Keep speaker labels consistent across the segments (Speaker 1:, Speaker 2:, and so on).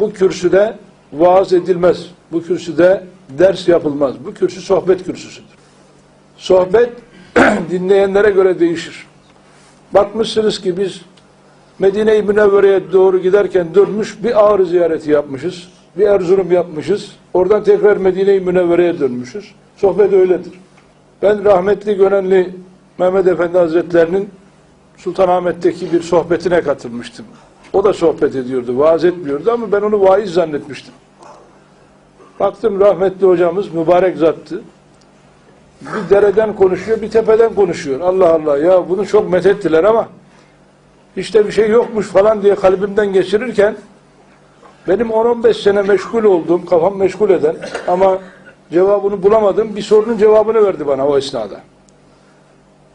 Speaker 1: bu kürsüde vaaz edilmez. Bu kürsüde ders yapılmaz. Bu kürsü sohbet kürsüsüdür. Sohbet dinleyenlere göre değişir. Bakmışsınız ki biz Medine-i Münevvere'ye doğru giderken dönmüş bir Ağrı ziyareti yapmışız. Bir Erzurum yapmışız. Oradan tekrar Medine-i Münevvere'ye dönmüşüz. Sohbet öyledir. Ben rahmetli Gönenli Mehmet Efendi Hazretlerinin Sultanahmet'teki bir sohbetine katılmıştım. O da sohbet ediyordu, vaaz etmiyordu ama ben onu vaiz zannetmiştim. Baktım rahmetli hocamız mübarek zattı. Bir dereden konuşuyor, bir tepeden konuşuyor. Allah Allah ya bunu çok methettiler ama işte bir şey yokmuş falan diye kalbimden geçirirken benim 10-15 sene meşgul olduğum, kafam meşgul eden ama cevabını bulamadım bir sorunun cevabını verdi bana o esnada.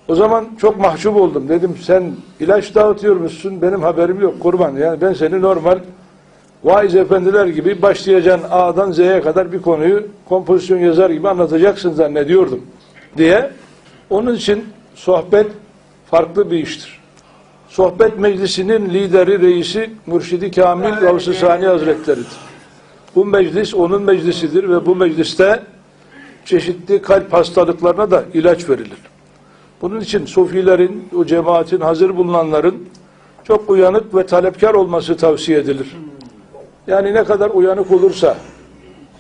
Speaker 1: O zaman çok mahcup oldum. Dedim sen ilaç dağıtıyor musun? Benim haberim yok kurban. Yani ben seni normal vaiz efendiler gibi başlayacaksın A'dan Z'ye kadar bir konuyu kompozisyon yazar gibi anlatacaksın zannediyordum diye. Onun için sohbet farklı bir iştir. Sohbet meclisinin lideri, reisi Mürşidi Kamil Gavs-ı Sani Hazretleri'dir. Bu meclis onun meclisidir ve bu mecliste çeşitli kalp hastalıklarına da ilaç verilir. Bunun için sofilerin, o cemaatin, hazır bulunanların çok uyanık ve talepkar olması tavsiye edilir. Yani ne kadar uyanık olursa,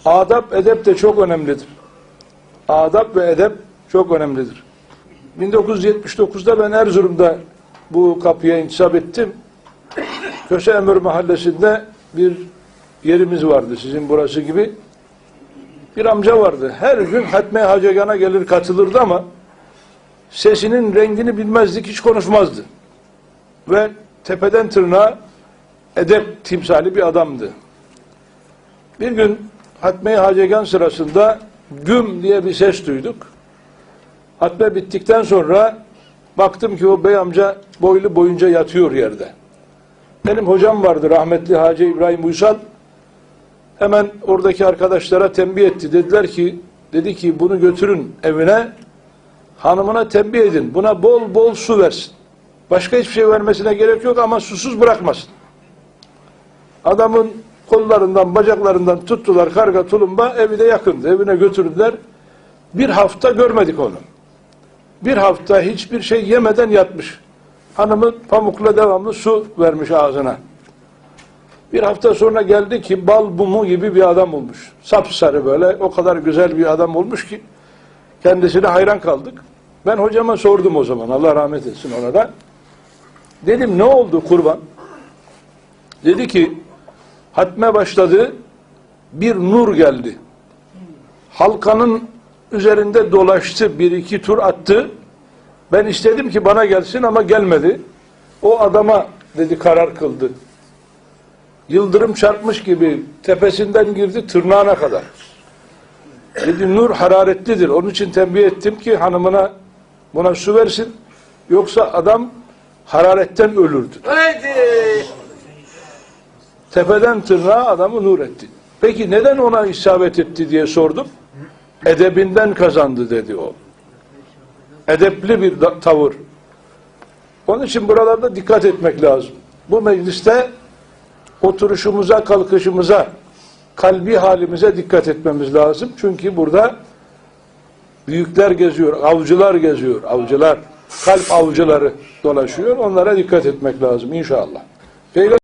Speaker 1: adab, edep de çok önemlidir. Adab ve edep çok önemlidir. 1979'da ben Erzurum'da bu kapıya intisap ettim. Köse Emir Mahallesi'nde bir yerimiz vardı sizin burası gibi. Bir amca vardı. Her gün Hatme Hacegana gelir katılırdı ama sesinin rengini bilmezdik, hiç konuşmazdı. Ve tepeden tırnağa edep timsali bir adamdı. Bir gün Hatme-i Hacegan sırasında güm diye bir ses duyduk. Hatme bittikten sonra baktım ki o bey amca boylu boyunca yatıyor yerde. Benim hocam vardı rahmetli Hacı İbrahim Uysal. Hemen oradaki arkadaşlara tembih etti. Dediler ki, dedi ki bunu götürün evine, hanımına tembih edin. Buna bol bol su versin. Başka hiçbir şey vermesine gerek yok ama susuz bırakmasın. Adamın kollarından, bacaklarından tuttular karga tulumba, evi de yakındı. Evine götürdüler. Bir hafta görmedik onu. Bir hafta hiçbir şey yemeden yatmış. Hanımı pamukla devamlı su vermiş ağzına. Bir hafta sonra geldi ki bal mumu gibi bir adam olmuş. Sapsarı böyle o kadar güzel bir adam olmuş ki kendisine hayran kaldık. Ben hocama sordum o zaman Allah rahmet etsin ona da. Dedim ne oldu kurban? Dedi ki hatme başladı bir nur geldi. Halkanın üzerinde dolaştı bir iki tur attı. Ben istedim ki bana gelsin ama gelmedi. O adama dedi karar kıldı. Yıldırım çarpmış gibi tepesinden girdi tırnağına kadar. Dedi nur hararetlidir. Onun için tembih ettim ki hanımına buna su versin. Yoksa adam hararetten ölürdü.
Speaker 2: Haydi.
Speaker 1: Tepeden tırnağa adamı nur etti. Peki neden ona isabet etti diye sordum. Edebinden kazandı dedi o. Edepli bir tavır. Onun için buralarda dikkat etmek lazım. Bu mecliste oturuşumuza, kalkışımıza, kalbi halimize dikkat etmemiz lazım. Çünkü burada büyükler geziyor, avcılar geziyor, avcılar, kalp avcıları dolaşıyor. Onlara dikkat etmek lazım inşallah. Peygamber